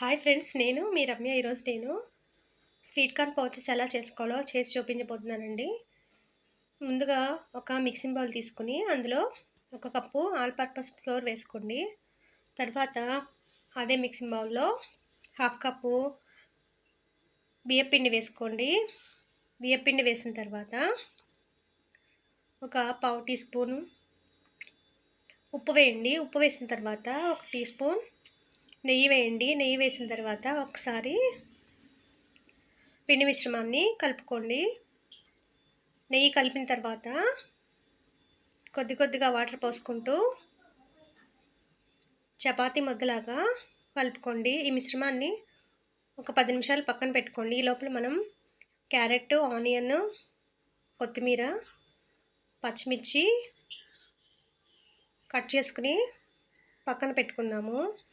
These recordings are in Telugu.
హాయ్ ఫ్రెండ్స్ నేను మీ రమ్య ఈరోజు నేను స్వీట్ కార్న్ పౌచెస్ ఎలా చేసుకోవాలో చేసి చూపించబోతున్నానండి. ముందుగా ఒక మిక్సింగ్ బౌల్ తీసుకుని అందులో ఒక కప్పు ఆల్ పర్పస్ ఫ్లోర్ వేసుకోండి. తర్వాత అదే మిక్సింగ్ బౌల్లో హాఫ్ కప్పు బియ్యపిండి వేసుకోండి. బియ్యపిండి వేసిన తర్వాత ఒక పావు టీ స్పూను ఉప్పు వేయండి. ఉప్పు వేసిన తర్వాత ఒక టీ స్పూన్ నెయ్యి వేయండి. నెయ్యి వేసిన తర్వాత ఒకసారి పిండి మిశ్రమాన్ని కలుపుకోండి. నెయ్యి కలిపిన తర్వాత కొద్ది కొద్దిగా వాటర్ పోసుకుంటూ చపాతీ ముద్దలాగా కలుపుకోండి. ఈ మిశ్రమాన్ని ఒక పది నిమిషాలు పక్కన పెట్టుకోండి. ఈ లోపల మనం క్యారెట్ ఆనియన్ కొత్తిమీర పచ్చిమిర్చి కట్ చేసుకుని పక్కన పెట్టుకుందాము.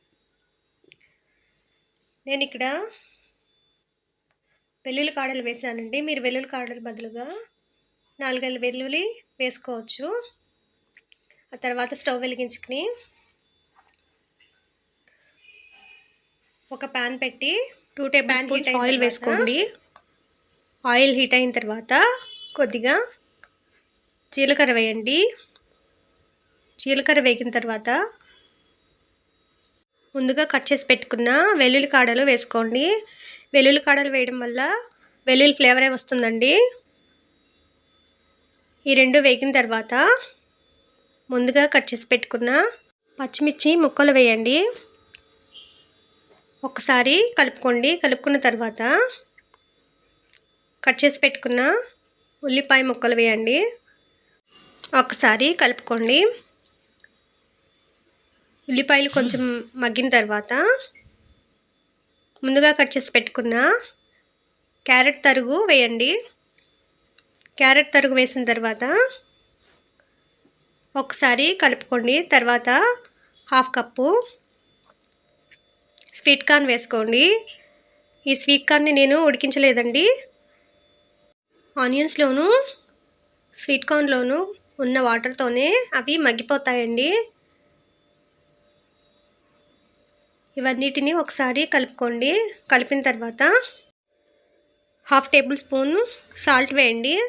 నేను ఇక్కడ వెల్లుల్లి కాడలు వేసానండి మీరు వెల్లుల్లి కాడలు బదులుగా నాలుగైదు వెల్లుల్లి వేసుకోవచ్చు. ఆ తర్వాత స్టవ్ వెలిగించుకుని ఒక ప్యాన్ పెట్టి టూ టేబుల్ స్పూన్స్ ఆయిల్ వేసుకోండి. ఆయిల్ హీట్ అయిన తర్వాత కొద్దిగా జీలకర్ర వేయండి. జీలకర్ర వేగిన తర్వాత ముందుగా కట్ చేసి పెట్టుకున్న వెల్లుల్లి కాడలు వేసుకోండి. వెల్లుల్లి కాడలు వేయడం వల్ల వెల్లుల్లి ఫ్లేవరే వస్తుందండి? ఈ రెండు వేగిన తర్వాత ముందుగా కట్ చేసి పెట్టుకున్న పచ్చిమిర్చి ముక్కలు వేయండి. ఒకసారి కలుపుకోండి. కలుపుకున్న తర్వాత కట్ చేసి పెట్టుకున్న ఉల్లిపాయ ముక్కలు వేయండి. ఒకసారి కలుపుకోండి. ఉల్లిపాయలు కొంచెం మగ్గిన తర్వాత ముందుగా కట్ చేసి పెట్టుకున్న క్యారెట్ తరుగు వేయండి. క్యారెట్ తరుగు వేసిన తర్వాత ఒకసారి కలుపుకోండి. తర్వాత హాఫ్ కప్పు స్వీట్ కార్న్ వేసుకోండి. ఈ స్వీట్ కార్న్ని నేను ఉడికించలేదండి. ఆనియన్స్లోను స్వీట్ కార్న్లోను ఉన్న వాటర్తోనే అవి మగ్గిపోతాయండి. ఇవన్నిటిని ఒకసారి కలుపుకోండి. కలిపిన తర్వాత హాఫ్ టేబుల్ స్పూన్ సాల్ట్ వేయండి.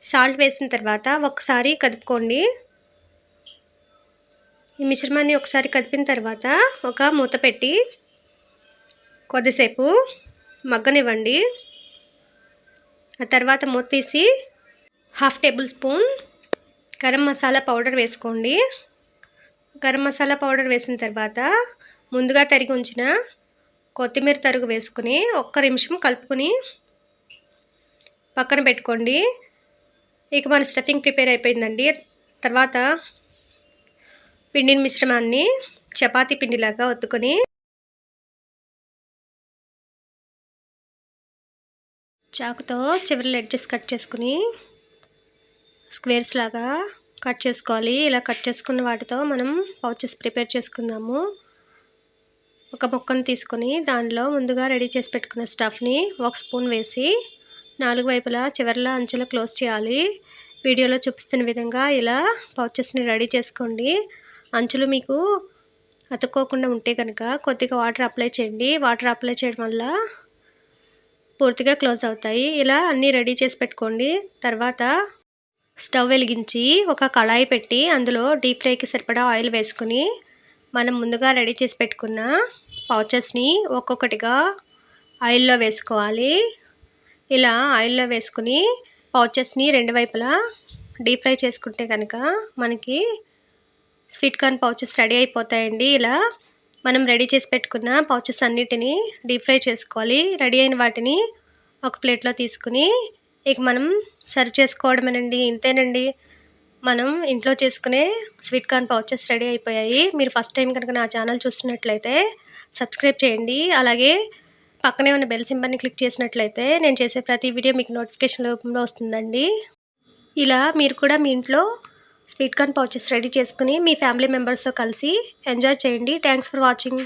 సాల్ట్ వేసిన తర్వాత ఒకసారి కదుపుకోండి. ఈ మిశ్రమాన్ని ఒకసారి కదిపిన తర్వాత ఒక మూత పెట్టి కొద్దిసేపు మగ్గనివ్వండి. ఆ తర్వాత మూత తీసి half tablespoon garam masala powder వేసుకోండి. గరం మసాలా పౌడర్ వేసిన తర్వాత ముందుగా తరిగి ఉంచిన కొత్తిమీర తరుగు వేసుకుని ఒక్క నిమిషం కలుపుకొని పక్కన పెట్టుకోండి. ఇక మన స్టఫింగ్ ప్రిపేర్ అయిపోయిందండి. తర్వాత పిండిని మిశ్రమాన్ని చపాతీ పిండిలాగా ఒత్తుకొని చాకుతో చివరిలో ఎడ్జెస్ కట్ చేసుకుని స్క్వేర్స్ లాగా కట్ చేసుకోవాలి. ఇలా కట్ చేసుకున్న వాటితో మనం పౌచెస్ ప్రిపేర్ చేసుకుందాము. ఒక బొక్కను తీసుకొని దానిలో ముందుగా రెడీ చేసి పెట్టుకున్న స్టఫ్ని ఒక స్పూన్ వేసి నాలుగు వైపులా చివరిలో అంచులో క్లోజ్ చేయాలి. వీడియోలో చూపిస్తున్న విధంగా ఇలా పౌచెస్ని రెడీ చేసుకోండి. అంచులు మీకు అతుక్కోకుండా ఉంటే కనుక కొద్దిగా వాటర్ అప్లై చేయండి. వాటర్ అప్లై చేయడం వల్ల పూర్తిగా క్లోజ్ అవుతాయి. ఇలా అన్నీ రెడీ చేసి పెట్టుకోండి. తర్వాత స్టవ్ వెలిగించి ఒక కళాయి పెట్టి అందులో డీప్ ఫ్రైకి సరిపడా ఆయిల్ వేసుకుని మనం ముందుగా రెడీ చేసి పెట్టుకున్న పౌచెస్ని ఒక్కొక్కటిగా ఆయిల్లో వేసుకోవాలి. ఇలా ఆయిల్లో వేసుకుని పౌచెస్ని రెండు వైపులా డీప్ ఫ్రై చేసుకుంటే కనుక మనకి స్వీట్ కార్న్ పౌచెస్ రెడీ అయిపోతాయండి. ఇలా మనం రెడీ చేసి పెట్టుకున్న పౌచెస్ అన్నిటిని డీప్ ఫ్రై చేసుకోవాలి. రెడీ అయిన వాటిని ఒక ప్లేట్లో తీసుకుని ఇక మనం సర్వ్ చేసుకోవడమేనండి. ఇంతేనండి. మనం ఇంట్లో చేసుకునే స్వీట్ కార్న్ పౌచెస్ రెడీ అయిపోయాయి. మీరు ఫస్ట్ టైం కనుక నా ఛానల్ చూస్తున్నట్లయితే సబ్స్క్రైబ్ చేయండి. అలాగే పక్కనే ఉన్న బెల్ సింబల్ని క్లిక్ చేసినట్లయితే నేను చేసే ప్రతి వీడియో మీకు నోటిఫికేషన్ రూపంలో వస్తుందండి. ఇలా మీరు కూడా మీ ఇంట్లో స్వీట్ కార్న్ పౌచెస్ రెడీ చేసుకుని మీ ఫ్యామిలీ మెంబర్స్తో కలిసి ఎంజాయ్ చేయండి. Thanks for watching.